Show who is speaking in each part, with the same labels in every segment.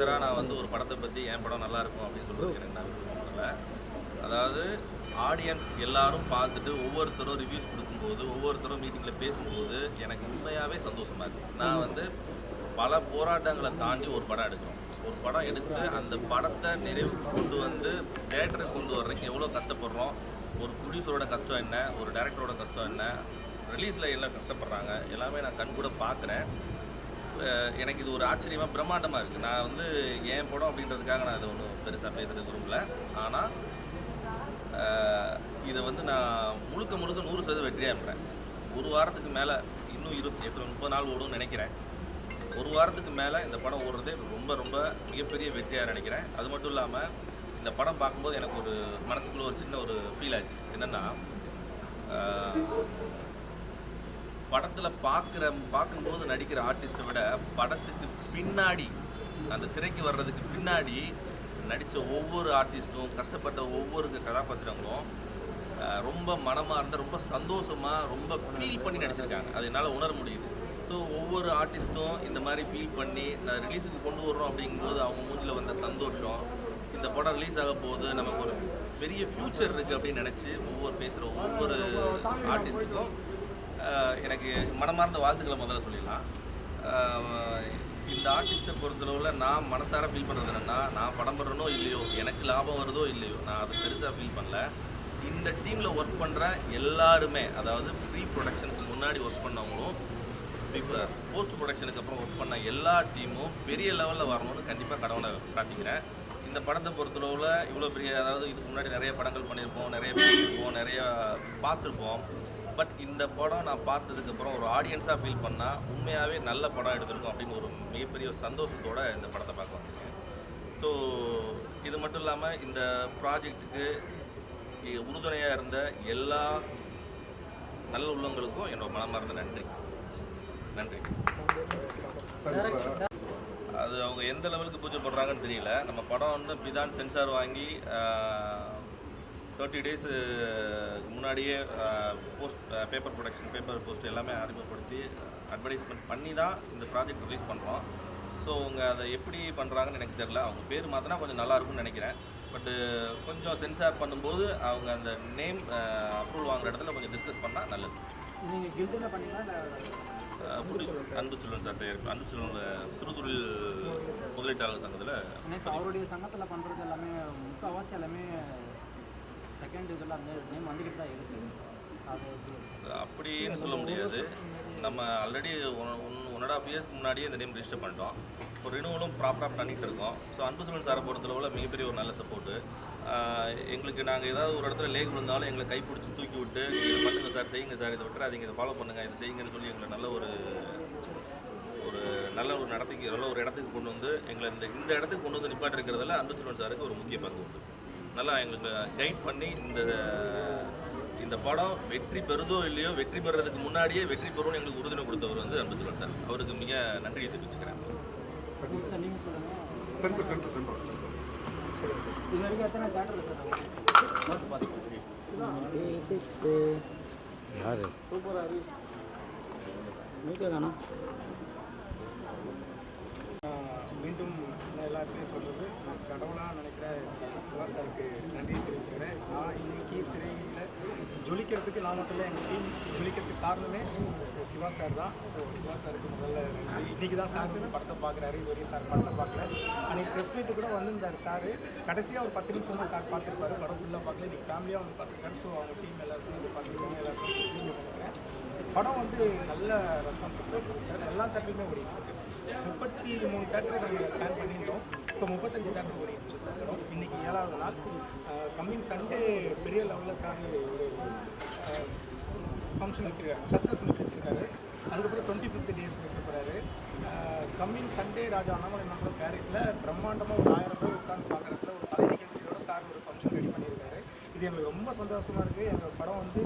Speaker 1: தர நான் வந்து ஒரு படத்தை பற்றி என் படம் நல்லா இருக்கும் அப்படின்னு சொல்றது எனக்கு நான் விருப்பம் அதாவது ஆடியன்ஸ் எல்லாரும் பார்த்துட்டு ஒவ்வொருத்தரும் ரிவ்யூஸ் கொடுக்கும்போது ஒவ்வொருத்தரும் மீட்டிங்கில் பேசும்போது எனக்கு உண்மையாகவே சந்தோஷமா இருக்கு. நான் வந்து பல போராட்டங்களை தாண்டி ஒரு படம் எடுக்கிறோம் ஒரு படம் எடுத்து அந்த படத்தை நிறைவுக்கு கொண்டு வந்து தேட்டருக்கு கொண்டு வர்றதுக்கு எவ்வளோ கஷ்டப்படுறோம்? ஒரு ப்ரொடியூசரோட கஷ்டம் என்ன? ஒரு டைரக்டரோட கஷ்டம் என்ன? ரிலீஸில் எல்லாம் கஷ்டப்படுறாங்க. எல்லாமே நான் கண் கூட பார்க்குறேன். எனக்கு இது ஒரு ஆச்சரியமாக பிரம்மாண்டமாக இருக்குது நான் வந்து ஏன் படம் அப்படின்றதுக்காக நான் இதை ஒன்றும் பெருசாக பேசுறது விரும்பல. ஆனால் இதை வந்து நான் முழுக்க முழுக்க நூறு சதவீதம் வெற்றியாக இருப்பேன். ஒரு வாரத்துக்கு மேலே இன்னும் இருபத்தி எத்தனை முப்பது நாள் ஓடும்னு நினைக்கிறேன். ஒரு வாரத்துக்கு மேலே இந்த படம் ஓடுறதே ரொம்ப ரொம்ப மிகப்பெரிய வெற்றியாக நினைக்கிறேன். அது மட்டும் இல்லாமல் இந்த படம் பார்க்கும்போது எனக்கு ஒரு மனசுக்குள்ளே ஒரு சின்ன ஒரு ஃபீல் ஆச்சு. என்னென்னா படத்தில் பார்க்குற பார்க்கும்போது நடிக்கிற ஆர்டிஸ்ட்டை விட படத்துக்கு பின்னாடி அந்த திரைக்கு வர்றதுக்கு பின்னாடி நடித்த ஒவ்வொரு ஆர்டிஸ்ட்டும் கஷ்டப்பட்ட ஒவ்வொரு கதாபாத்திரங்களும் ரொம்ப ரொம்ப மனமார்ந்த ரொம்ப சந்தோஷமாக ரொம்ப ஃபீல் பண்ணி நடிச்சிருக்காங்க. அது என்னால் உணர முடியுது. ஸோ ஒவ்வொரு ஆர்டிஸ்ட்டும் இந்த மாதிரி ஃபீல் பண்ணி நான் ரிலீஸுக்கு கொண்டு வர்றோம் அப்படிங்கும்போது அவங்க மூஞ்சில் வந்த சந்தோஷம் இந்த படம் ரிலீஸ் ஆக போகுது நமக்கு ஒரு பெரிய ஃப்யூச்சர் இருக்குது அப்படின்னு நினச்சி ஒவ்வொரு பேசுகிற ஒவ்வொரு ஆர்டிஸ்ட்டுக்கும் எனக்கு மனமார்ந்த வாழ்த்துக்களை முதல்ல சொல்லிடலாம். இந்த ஆர்டிஸ்ட்டை பொறுத்தளவில் நான் மனசார ஃபீல் பண்ணுறது என்னென்னா நான் படம் பண்ணுறனோ இல்லையோ எனக்கு லாபம் வருதோ இல்லையோ நான் அதை பெருசாக ஃபீல் பண்ணல. இந்த டீமில் ஒர்க் பண்ணுற எல்லாருமே அதாவது ப்ரீ ப்ரொடக்ஷனுக்கு முன்னாடி ஒர்க் பண்ணவங்களும் இப்போ போஸ்ட் ப்ரொடக்ஷனுக்கு அப்புறம் ஒர்க் பண்ண எல்லா டீமும் பெரிய லெவலில் வரணும்னு கண்டிப்பாக கடவுளை பிரார்த்திக்கிறேன். இந்த படத்தை பொறுத்தளவில் இவ்வளோ பெரிய அதாவது இதுக்கு முன்னாடி நிறைய படங்கள் பண்ணியிருப்போம் நிறைய பேசியிருப்போம் நிறைய பார்த்துருப்போம். பட் இந்த படம் நான் பார்த்ததுக்கப்புறம் ஒரு ஆடியன்ஸாக ஃபீல் பண்ணால் உண்மையாகவே நல்ல படம் எடுத்திருக்கோம் அப்படின்னு ஒரு மிகப்பெரிய சந்தோஷத்தோடு சந்தோஷத்தோட இந்த படத்தை பார்க்க வந்திருக்கேன். ஸோ இது மட்டும் இல்லாமல் இந்த ப்ராஜெக்ட்டுக்கு உறுதுணையாக இருந்த எல்லா நல்ல உள்ளங்களுக்கும் என்னோட மனமார்ந்த நன்றி. நன்றி. அது அவங்க எந்த லெவலுக்கு பூஜை போடுறாங்கன்னு தெரியல. நம்ம படம் வந்து பிதான் சென்சார் வாங்கி தேர்ட்டி டேஸ் முன்னாடியே post paper production paper post எல்லாமே அறிமுகப்படுத்தி அட்வர்டைஸ்மெண்ட் பண்ணி தான் இந்த ப்ராஜெக்ட் ரிலீஸ் பண்ணுறோம் ஸோ அவங்க அதை எப்படி பண்ணுறாங்கன்னு எனக்கு தெரியல. அவங்க பேர் மாற்றினா கொஞ்சம் நல்லா இருக்கும்னு நினைக்கிறேன். பட்டு கொஞ்சம் சென்சார் பண்ணும்போது அவங்க அந்த நேம் அப்ரூவல் வாங்குற இடத்துல கொஞ்சம் டிஸ்கஸ் பண்ணால் நல்லது. அன்பு செல்வன் இருக்கு அன்பு செல்வன் சிறுதொழில் முதலீட்டாளர் சங்கத்தில்
Speaker 2: அவருடைய சங்கத்தில் பண்ணுறது எல்லாமே முக்கால்வாசி எல்லாமே செகண்ட் இதில் அந்த நேம் வந்துக்கிட்டு தான் இருக்குது அது எப்படி?
Speaker 1: அப்படின்னு சொல்ல முடியாது. நம்ம already one one and half இயர்ஸ்க்கு முன்னாடியே இந்த நேம் ரெஜிஸ்டர் பண்ணிட்டோம். இப்போ ரினுவலும் ப்ராப்பராக பண்ணிகிட்டு இருக்கோம். ஸோ அன்பு செல்வன் சாரை பொறுத்தளவில் மிகப்பெரிய ஒரு நல்ல சப்போர்ட்டு எங்களுக்கு நாங்கள் ஏதாவது ஒரு இடத்துல லேக் விழுந்தாலும் எங்களை கைப்பிடிச்சி தூக்கி விட்டு இதை பண்ணுங்க சார் செய்யுங்க சார் இதை விட்டுறாதீங்க இதை ஃபாலோ பண்ணுங்கள் இதை செய்யுங்கன்னு சொல்லி எங்களை நல்ல ஒரு ஒரு நல்ல ஒரு நடத்துக்கு நல்ல ஒரு இடத்துக்கு கொண்டு வந்து எங்களை இந்த இந்த இடத்துக்கு கொண்டு வந்து நிப்பாட்டி இருக்கிறதுல அன்பு செல்வன் சாருக்கு ஒரு முக்கிய பங்கு உண்டு. நல்லா எங்களுக்கு கைட் பண்ணி இந்த இந்த படம் வெற்றி பெறுதோ இல்லையோ வெற்றி பெறதுக்கு முன்னாடியே வெற்றி பெறும்னு எங்களுக்கு உறுதுணை கொடுத்தவர் வந்து செல்வன் சார். அவருக்கு மிக நன்றியை தெரிவிச்சுக்கிறேன்.
Speaker 2: சார் நீங்கள் சொல்லுங்கள்
Speaker 3: சென்டர் சென்டர் சென்டர்
Speaker 2: இது வரைக்கும் எத்தனை தேட்டரில் சார்
Speaker 4: யாரு
Speaker 2: சூப்பராக மீட்டே காணும்
Speaker 5: மீண்டும் நான் சொல்கிறது நான் கடவுளாக நினைக்கிற சிவா சாருக்கு நன்றி தெரிவிச்சுக்கிறேன். நான் இன்றைக்கி திரையில் ஜொலிக்கிறதுக்கு நான் மட்டும் இல்லை எங்கள் டீம் ஜொலிக்கிறதுக்கு காரணமே சிவா சார் தான். ஸோ சிவா சாருக்கு முதல்ல நன்றி. இன்றைக்கி தான் சார் படத்தை பார்க்குறாரு. இதுவரையும் சார் படத்தை பார்க்கல. அன்றைக்கி ப்ரெஸ் மீட்டு கூட வந்திருந்தார் சார் கடைசியாக ஒரு பத்து நிமிஷம் தான் சார் பார்த்துருப்பாரு. படம் ஃபுல்லாக பார்க்கல. இன்றைக்கி ஃபேமிலியாக வந்து பார்த்துருக்காரு. ஸோ அவங்க டீம் எல்லாருக்கும் இது பார்த்துருக்காங்க. எல்லாருக்கும் தெரிஞ்சு நினைக்கிறேன் படம் வந்து நல்ல ரெஸ்பான்ஸ் கொடுத்துருக்கு சார் எல்லா தேட்டருமே ஓடிட்டு முப்பத்தி மூணு தேட்டரை நாங்கள் பிளான் பண்ணியிருந்தோம். இப்போ முப்பத்தஞ்சு தேட்டர் ஓடிட்டு சார் படம் இன்னைக்கு ஏழாவது நாள். கம்மிங் சண்டே பெரிய லெவலில் சார் ஒரு ஃபங்க்ஷன் வச்சுருக்காரு. சக்ஸஸ் மீட் வச்சுருக்காரு. அதுக்கப்புறம் டுவெண்ட்டி ஃபிஃப்த் டேஸ் வைக்க போகிறாரு coming Sunday Raja Annamalai number பாரிஸில் பிரம்மாண்டமாக ஒரு ஆயிரம் பேர் உட்காந்து பார்க்குறதுல ஒரு கலை நிகழ்ச்சியோட சார் ஒரு ஃபங்க்ஷன் ரெடி பண்ணியிருக்காரு. இது எங்களுக்கு ரொம்ப சந்தோஷமாக இருக்குது எங்கள் படம் வந்து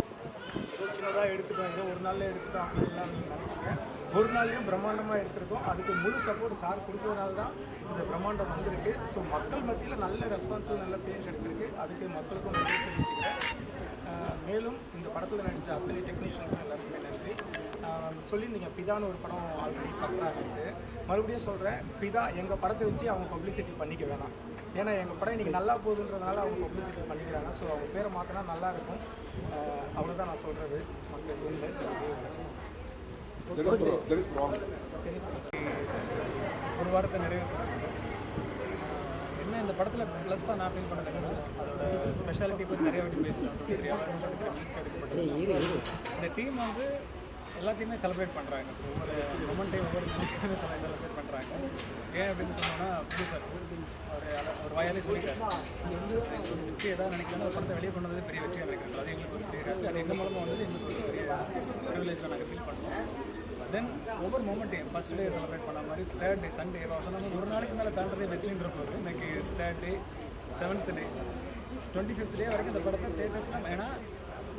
Speaker 5: ஏதோ சின்னதாக எடுத்துட்டாங்க ஒரு நாளில் எடுத்துட்டோம் அப்படின்லாம் நீங்கள் நினைக்கிறீங்க ஒரு நாள்லையும் பிரம்மாண்டமாக எடுத்திருக்கோம். அதுக்கு முழு சப்போர்ட் சார் கொடுத்ததுனால தான் இந்த பிரம்மாண்டம் வந்திருக்கு. ஸோ மக்கள் மத்தியில் நல்ல ரெஸ்பான்ஸும் நல்ல பேர் கிடைச்சிருக்கு. அதுக்கு மக்களுக்கும் நன்றி தெரிவிச்சுக்கிறேன். மேலும் இந்த படத்தில் நடித்த அத்தனை டெக்னீஷியனுக்கும் எல்லாருக்குமே நன்றி. சொல்லியிருந்தீங்க பிதான்னு ஒரு படம் ஆல்ரெடி பண்ணுறாங்க மறுபடியும் சொல்கிறேன் பிதா எங்கள் படத்தை வச்சு அவங்க பப்ளிசிட்டி பண்ணிக்க வேணாம்.
Speaker 6: ஏன்னா எங்கள் படம் இன்றைக்கி நல்லா போகுதுன்றதுனால அவங்க பப்ளிசிட்டி பண்ணிக்கிறாங்க. ஸோ அவங்க பேரை மாற்றினா நல்லாயிருக்கும் அவ்வளவுதான் நான் சொல்கிறது மக்கள் புரியல ஒரு வாரத்தை நிறைவு செஞ்சுருக்கேன் என்ன இந்த படத்தில் ப்ளஸ்ஸாக நான் ஃபீல் பண்ணுறேன்னா அதோட ஸ்பெஷாலிட்டி பற்றி நிறைய வாட்டி பேசிட்டோம். இந்த டீம் வந்து எல்லாத்தையுமே செலிப்ரேட் பண்ணுறாங்க ஒவ்வொரு மொமெண்ட்டையும் ஒவ்வொரு நிமிஷமே செலிப்ரேட் பண்ணுறாங்க ஏன் அப்படின்னு சொன்னோன்னா ப்ரொடியூசர் ஒரு ஒரு வாயாலே சொல்லிட்டாரு. ஒரு வெற்றி ஏதாவது நினைக்கலாம் ஒரு படத்தை வெளியே பண்ணுறது பெரிய வெற்றியாக நினைக்கிறது அது எங்களுக்கு ஒரு பெரிய happy. அது எந்த மூலமாக வந்தது எங்களுக்கு ஒரு பெரிய ப்ரிவிலேஜில் நாங்கள் ஃபீல் பண்ணுவோம் தென் ஒவ்வொரு மூமெண்ட்டையும் ஃபஸ்ட் டே செலிப்ரேட் பண்ண மாதிரி தேர்ட் டே சண்டே சொன்ன ஒரு நாளைக்கு மேலே தாண்டதே வெற்றின்ற போது இன்னைக்கு third day seventh day twenty fifth day வரைக்கும் இந்த படத்தை தேட்டர்ஸ்லாம் ஏன்னா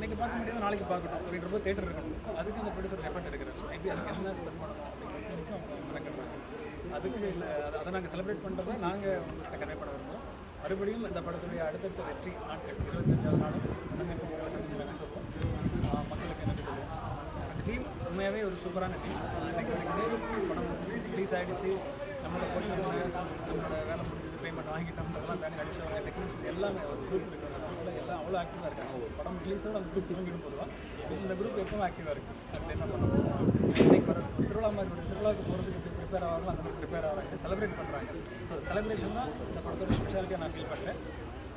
Speaker 6: இன்னைக்கு பார்க்க முடியாது நாளைக்கு பார்க்கணும் அப்படின்றப்போ தேட்டர் இருக்கணும். அதுக்கு இந்த ப்ரொடியூசர் எஃபர்ட் எடுக்கிறார். எப்படி அதுக்கு என்ன ஸ்பெண்ட் பண்ணணும் அதுக்கு இல்லை அதை அதை நாங்கள் செலிப்ரேட் பண்ணுறதை நாங்கள் உங்கள்கிட்ட கன்வே பண்ண விரும்புகிறோம் மறுபடியும் இந்த படத்துடைய அடுத்தடுத்த வெற்றி நாட்கள் இருபத்தஞ்சாவது நாளும் சந்திப்பு சந்திச்சு நாங்கள் சொல்லுவோம் மக்களுக்கு நன்றி சொல்லுவோம். அந்த டீம் உண்மையாகவே ஒரு சூப்பரான டீம் இன்னைக்கு வரைக்குமே படம் ரிலீஸ் ஆகிடுச்சு நம்மளோட போர்ஷன் நம்மளோட வேலை முடிஞ்சது பேமெண்ட் வாங்கிட்டோம். அதெல்லாம் தாண்டி நடிச்சவங்க டெக்னிக்ஸ் எல்லாமே ஒரு குரூப் இருக்கிறதுனால அவ்வளோ ஆக்டிவாக இருக்காங்க. ஒரு படம் ரிலீஸோட அந்த குரூப் தூங்கிடும் பொதுவாக இந்த குரூப் எப்பவும் ஆக்டிவாக இருக்குது அடுத்து என்ன பண்ண போகிறோம் இன்னைக்கு வர திருவிழா மாதிரி ஒரு திருவிழாவுக்கு போகிறதுக்கு எப்படி ப்ரிப்பேர் ஆகிறாங்களோ அந்த மாதிரி ப்ரிப்பேர் ஆகிறாங்க செலிப்ரேட் பண்ணுறாங்க ஸோ செலிப்ரேஷன் தான். இந்த படத்தோட ஸ்பெஷாலிட்டியாக நான் ஃபீல் பண்ணுறேன்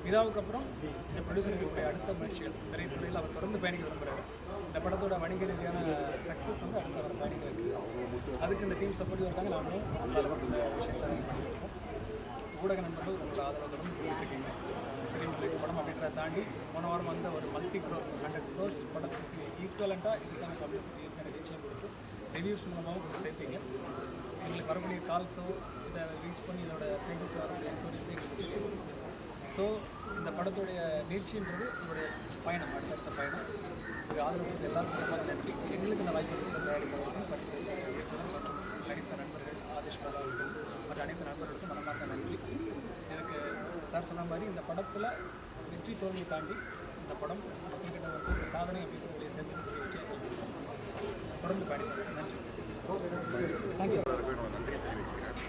Speaker 6: இதாவுக்கு அப்புறம் இந்த ப்ரொடியூசருக்கு கூடிய அடுத்த முயற்சிகள். திரைத்துறையில் அவர் தொடர்ந்து பயணிக்க விரும்புகிறார் இந்த படத்தோட வணிக ரீதியான சக்ஸஸ் வந்து அடுத்த அவர் பயணிக்க இருக்குது அதுக்கு இந்த டீம் சப்போர்ட்டிவ் இருக்காங்க நாமளும் இந்த விஷயங்களை பண்ணிட்டு இருக்கோம். ஊடக நண்பர்கள் உங்களோட ஆதரவு தொடர்ந்து கொடுத்துருக்கீங்க சினிமா படம் அப்படின்றத தாண்டி போன வாரம் வந்த ஒரு மல்டி க்ரோ ஹண்ட்ரட் க்ரோர்ஸ் படத்துக்கு ஈக்குவலண்ட்டாக இதுக்கான பப்ளிசிட்டி இதுக்கான நிச்சயம் கொடுத்து ரிவ்யூஸ் மூலமாகவும் கொடுத்து சேர்த்தீங்க. எங்களுக்கு வரக்கூடிய கால்ஸோ இதை ரீச் பண்ணி இதோட தேட்டர்ஸில் வரக்கூடிய என்கொயரிஸோ எங்களுக்கு ஸோ இந்த படத்துடைய நீட்சின்றது உங்களுடைய பயணம் அடுத்தடுத்த பயணம். இது ஆதரவு எல்லாருக்கும் நன்றி. எங்களுக்கு இந்த வாய்ப்பு கொடுத்த படித்த மற்றும் நடித்த நண்பர்கள் ஆதேஷ் பாலா அவர்கள் மற்ற அனைத்து நண்பர்களுக்கும் மனமார்ந்த நன்றி. எனக்கு சார் சொன்ன மாதிரி இந்த படத்தில் வெற்றி தோல்வியை தாண்டி இந்த படம் மக்கள்கிட்ட வந்து ஒரு சாதனை அப்படின்றக்கூடிய சேர்ந்து தொடர்ந்து பயணிப்போம். நன்றி.
Speaker 7: எல்லாருக்கும் தெரிவிச்சுக்கிறேன்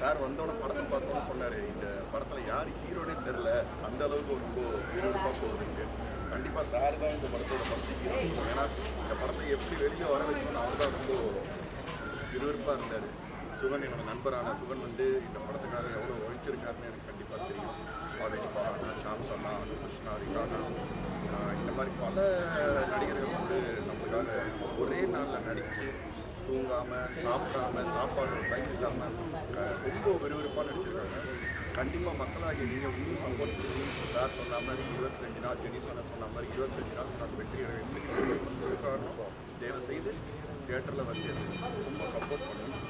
Speaker 7: சார் வந்தோட படத்தை பார்த்தோன்னு சொன்னார். இந்த படத்தில் யார் ஹீரோனே தெரில அந்த அளவுக்கு ரொம்ப ஹீரோடுப்பாக போகுதுங்க கண்டிப்பாக சார் தான் இந்த படத்தோட ஃபஸ்ட்டு ஹீரோ ஏன்னா இந்த படத்தை எப்படி வெளியே வர வைக்கணும்னு அவர் தான் ரொம்ப விறுவிறுப்பாக இருந்தார். சுகன் என்னோட நண்பரான சுகன் வந்து இந்த படத்துக்காக எவ்வளோ ஒழிச்சிருக்காருன்னு எனக்கு கண்டிப்பாக தெரியும். ஆவேஷ் பாலா ஷாம் சன்னா கிருஷ்ணா ரிகானா இந்த மாதிரி பல நடிகர்கள் வந்து நம்மளுக்காக ஒரே நாளில் நடித்து தூங்காமல் சாப்பிடாம சாப்பாடு டைம் இல்லாமல் ரொம்ப விறுவிறுப்பாக நடிச்சிருக்காங்க. கண்டிப்பாக மக்களாகிய நீங்கள் இன்னும் சப்போர்ட் பண்ணி சார் சொன்ன மாதிரி இருபத்தஞ்சு நாள் ஜெனி சொன்ன சொன்ன மாதிரி இருபத்தஞ்சு நாள் நான் வெற்றி வெற்றி காரணம் தயவு செய்து தேட்டரில் வந்து ரொம்ப சப்போர்ட் பண்ணுங்க